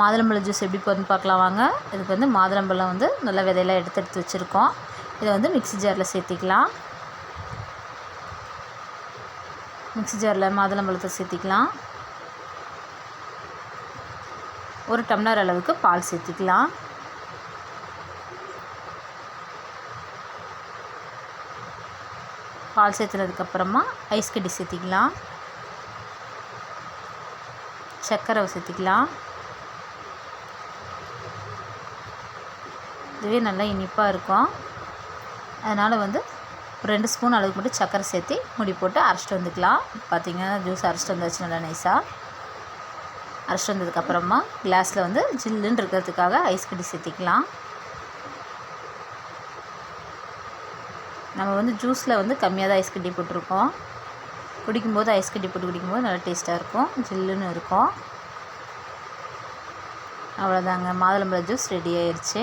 மாதுளம்பழம் ஜூஸ் எப்படி போகுதுன்னு பார்க்கலாம் வாங்க. இதுக்கு வந்து மாதுளம்பழம் வந்து நல்ல விதையெல்லாம் எடுத்து எடுத்து வச்சுருக்கோம். இதை வந்து மிக்ஸி ஜாரில் சேர்த்திக்கலாம். மிக்சி ஜாரில் மாதுளம்பழத்தை சேர்த்திக்கலாம். ஒரு டம்ளர் அளவுக்கு பால் சேர்த்திக்கலாம். பால் சேர்த்துனதுக்கப்புறமா ஐஸ் கட்டி சேர்த்திக்கலாம். சர்க்கரை சேர்த்திக்கலாம். இதுவே நல்லா இனிப்பாக இருக்கும். அதனால் வந்து ஒரு ரெண்டு ஸ்பூன் அளவுக்கு மட்டும் சர்க்கரை சேர்த்து முடி போட்டு அரைச்சிட்டு வந்துக்கலாம். பார்த்திங்கன்னா ஜூஸ் அரைச்சிட்டு வந்தாச்சு நல்லா நைஸாக அரைச்சிட்டு வந்ததுக்கப்புறமா கிளாஸில் வந்து ஜில்லுன்னு இருக்கிறதுக்காக ஐஸ் கட்டி சேர்த்திக்கலாம். நம்ம வந்து ஜூஸில் வந்து கம்மியாக தான் ஐஸ் கட்டி போட்டிருக்கோம். குடிக்கும்போது ஐஸ் கட்டி போட்டு குடிக்கும்போது நல்லா டேஸ்ட்டாக இருக்கும். ஜில்லுன்னு இருக்கும். அவ்வளோதாங்க மாதுளம்பழ ஜூஸ் ரெடி ஆயிடுச்சு